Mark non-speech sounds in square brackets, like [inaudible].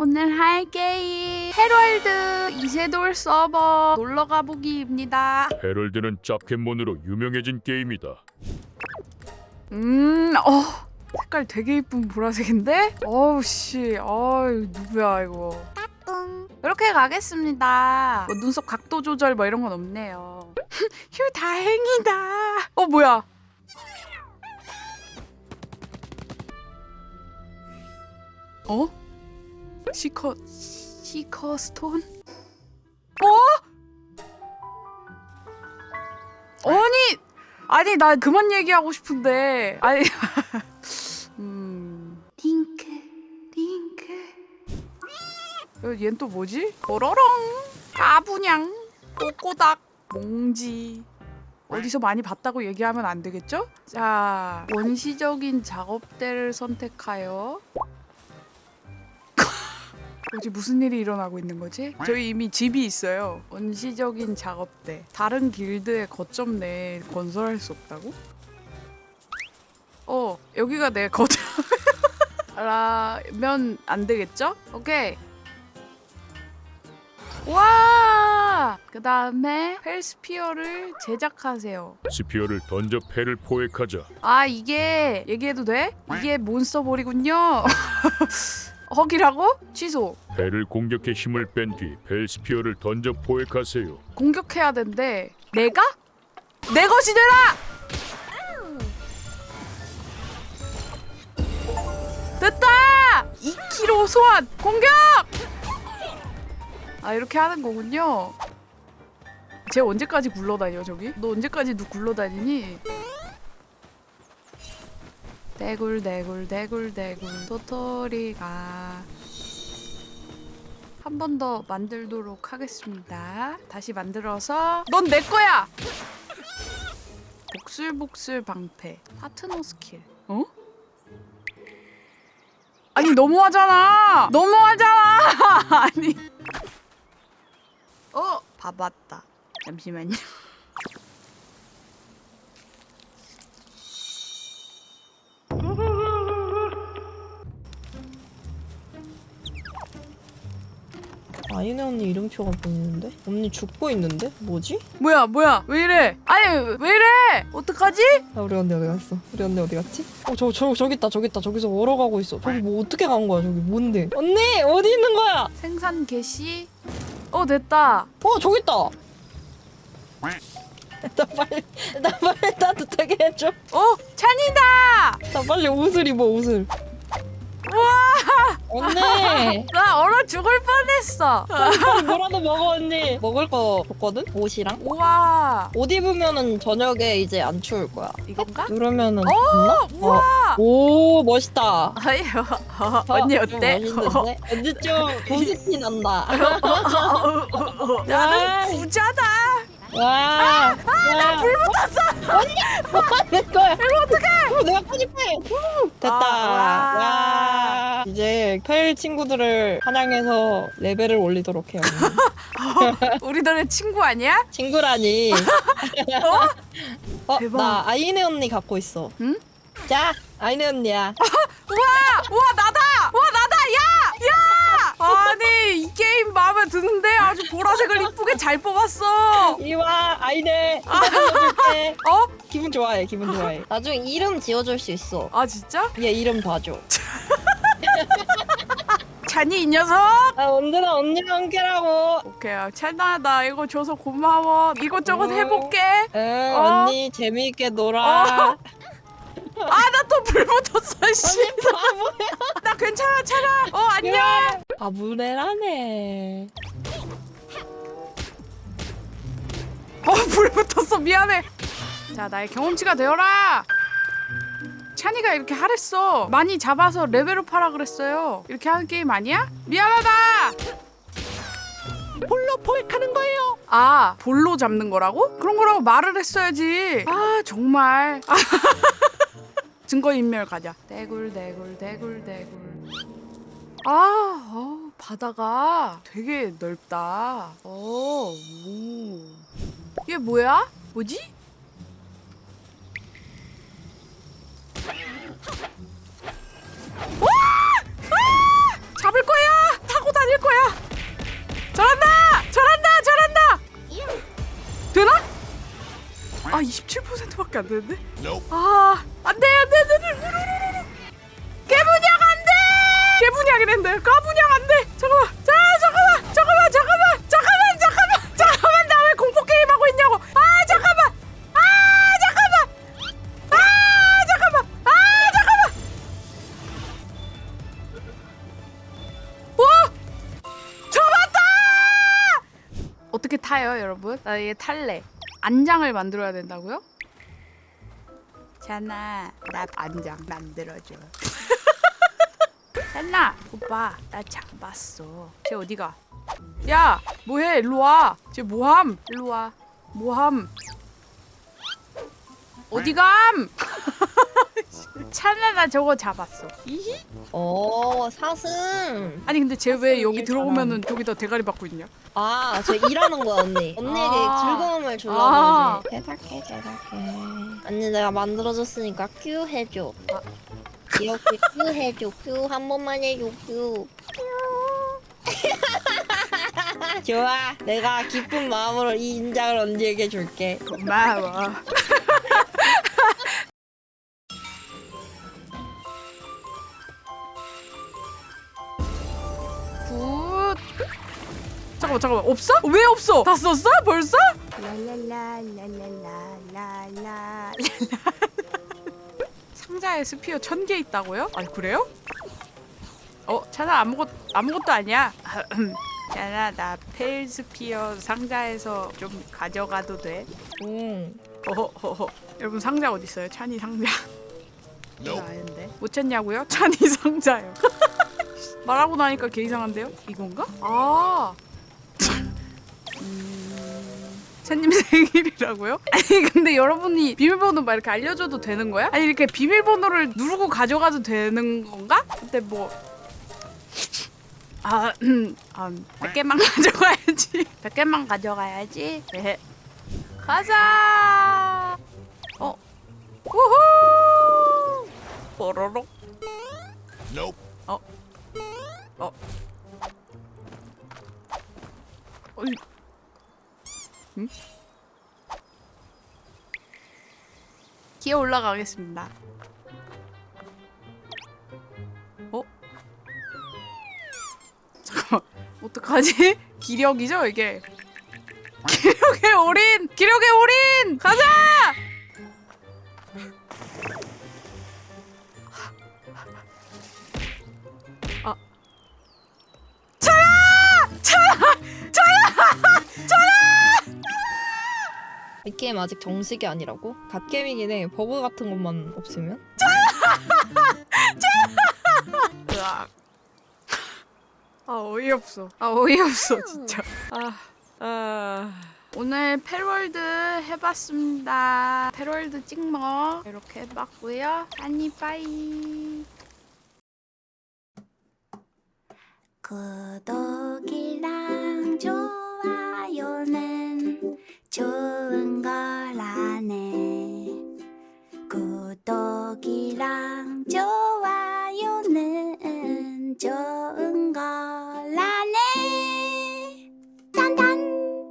오늘 할 게임 헤럴드 이세돌 서버 놀러 가보기입니다. 헤럴드는 짭켓몬으로 유명해진 게임이다. 음, 어 색깔 되게 이쁜 보라색인데? 어우 씨, 어이 누구야 이거? 이렇게 가겠습니다. 뭐 눈썹 각도 조절 뭐 이런 건 없네요. [laughs] 휴 다행이다. 어 뭐야? 어? 시커 시커 스톤? 어? 아니 아니 나 그만 얘기하고 싶은데 아니 [laughs] 음 링크 링크 어, 얜또 뭐지? 뽀로롱 까분양 꼬꼬닥 몽지 어디서 많이 봤다고 얘기하면 안 되겠죠? 자 원시적인 작업대를 선택하여 뭐지 무슨 일이 일어나고 있는 거지? 저희 이미 집이 있어요. 원시적인 작업대. 다른 길드의 거점 내에 건설할 수 없다고? 어 여기가 내 거점. [laughs] 라면 안 되겠죠? 오케이. 와! 그 다음에 펠스피어를 제작하세요. 스피어를 던져 패를 포획하자. 아 이게 얘기해도 돼? 이게 몬스터볼이군요. [laughs] 허기라고? 취소. 패를 공격해 힘을 뺀 뒤 벨스피어를 던져 포획하세요. 공격해야 된대. 내가? 내 것이 되라! 됐다! 2kg 소환! 공격! 아 이렇게 하는 거군요. 쟤 언제까지 굴러다녀 저기? 너 언제까지 누 굴러다니니? 대굴 대굴 대굴 대굴 도토리가 한 번 더 만들도록 하겠습니다. 다시 만들어서 넌 내 거야. 복슬복슬 방패 파트너 스킬. 어? 아니 너무하잖아. 너무하잖아. [laughs] 아니. 어 봐봤다. 잠시만요. 아이네 언니 이름표가 보이는데? 언니 죽고 있는데? 뭐지? 뭐야 뭐야 왜 이래? 아니 왜 이래? 어떡하지? 아, 우리 언니 어디 갔어? 우리 언니 어디 갔지? 어, 저, 저, 저기 있다, 저기 있다. 저기서 얼어가고 있어. 저기 뭐 어떻게 간 거야, 저기. 뭔데? 언니! 어디 있는 거야? 생산 개시. 어 됐다. 어, 저기 있다! [laughs] 나 빨리, 나 빨리 따뜻하게 해줘. 어 찬이다. 나 빨리 옷을 입어, 옷을. 언니! 나 얼어 [laughs] 죽을 뻔했어. 뭐라도 먹어, 언니. 먹을 거 줬거든? 옷이랑? 우와 옷 입으면은 저녁에 이제 안 추울 거야. 이건가? 누르면은. 어? 우와. 오, 멋있다. 아유 어, 언니 어, 좀 어때? 멋있는데? 언니 좀 보스티 난다. [laughs] 나는 부자다. 와! 나불 붙었어! 언니! 뭐 하는 거야? 이거 어떡해! [laughs] 내가 편집해! 후! 됐다! 아, 와. 와! 이제 페일 친구들을 사냥해서 레벨을 올리도록 해요. [laughs] 언니. 우리들의 친구 아니야? 친구라니. [laughs] [laughs] 어? 대박. 나 아이네 언니 갖고 있어. 응? 자! 아이네 언니야. 우와 우와 나다. 우와 나다. 야 야. 아니 이 게임 마음에 드는데 아주 보라색을 이쁘게 잘 뽑았어. 이리 와! 아이네! 기다려줄게. 어? 기분 좋아해, 기분 좋아해. 나중에 이름 지어줄 수 있어. 아 진짜? 얘 이름 봐줘. [laughs] 찬이 이 녀석. 아, 언제나 언니랑 함께라고. 오케이 찬아 나 이거 줘서 고마워. 이것저것 어. 해볼게. 응, 어? 언니 재미있게 놀아. 아나 또 불 붙었어 씨. [laughs] 나 괜찮아 찬아. 어 안녕. 아, 무례라네. 어 불 붙었어 미안해. 자 나의 경험치가 되어라. 찬이가 이렇게 하랬어. 많이 잡아서 레벨업 하라 그랬어요. 이렇게 하는 게임 아니야? 미안하다. 볼로 포획하는 거예요. 아 볼로 잡는 거라고? 그런 거라고 말을 했어야지. 아 정말. [laughs] 증거 인멸 가자. 대굴 대굴 대굴 대굴. 아 어, 바다가 되게 넓다. 어, 오. 이게 뭐야? 뭐지? 와! 아! 잡을 거야! 타고 다닐 거야! 잘한다! 잘한다! 잘한다! 되나? 아 27%밖에 아 어떻게 타요, 여러분? 나얘 탈래. 안장을 만들어야 된다고요? 자나, 나 안장 만들어줘. [laughs] 헬나 오빠 나 잡았어. 쟤 어디가? 야 뭐해? 일로 와. 쟤 뭐함. 일로 와. 뭐함. 어디감 [laughs] 찬나 나 저거 잡았어 이히 어 사슴. 아니 근데 쟤 왜 여기 들어오면은. 저기다 대가리 받고 있냐 아, 저 일하는 거야, 언니. [laughs] 언니에게 아. 즐거움을 주려고 아. 이제. 대답해, 대답해. 언니 내가 만들어줬으니까 큐 해줘. 이렇게 큐 해줘. 큐 한 번만 해줘. 큐. [laughs] 좋아. 내가 기쁜 마음으로 이 인장을 언니에게 줄게. 고마워 [laughs] 잠깐만 잠깐만 없어? 왜 없어? 다 썼어? 벌써? 랄랄랄랄랄랄랄라 상자에 스피어 천 개 있다고요? 아 그래요? 어 차나 아무것 아무것도 아니야. [clears throat] 차나 나 펠스피어 상자에서 좀 가져가도 돼? 응. 어허허허 여러분 상자 어디 있어요? 찬이 상자. [laughs] 이거 아닌데 못 찾냐고요? [laughs] 찬이 상자요. [laughs] 말하고 나니까 개 이상한데요? 이건가? 아. 음... 찬님 [laughs] 생일이라고요? [laughs] 아니 근데 여러분이 비밀번호 막 이렇게 알려줘도 되는 거야? 아니 이렇게 비밀번호를 누르고 가져가도 되는 건가? 근데 뭐 아, 음, 아, 100개만 [laughs] 가져가야지. 100개만 가져가야지. 네. 가자. 어. 우후. 뽀로록. 어. 어. 어이. 응? 기어 올라가겠습니다. 어? 잠깐만. 어떡하지? [laughs] 기력이죠, 이게? 기력의 올인! 기력의 올인! 가자! 아. 이 게임 아직 정식이 아니라고? 갓게임이긴 해. 버그 같은 것만 없으면? 으악. [laughs] 아 어이없어. 아 어이없어 진짜. 아, 아. 오늘 패월드 해봤습니다. 패월드 찍먹 이렇게 해봤고요. 안니 빠이. 구독이랑 좋아요는 좋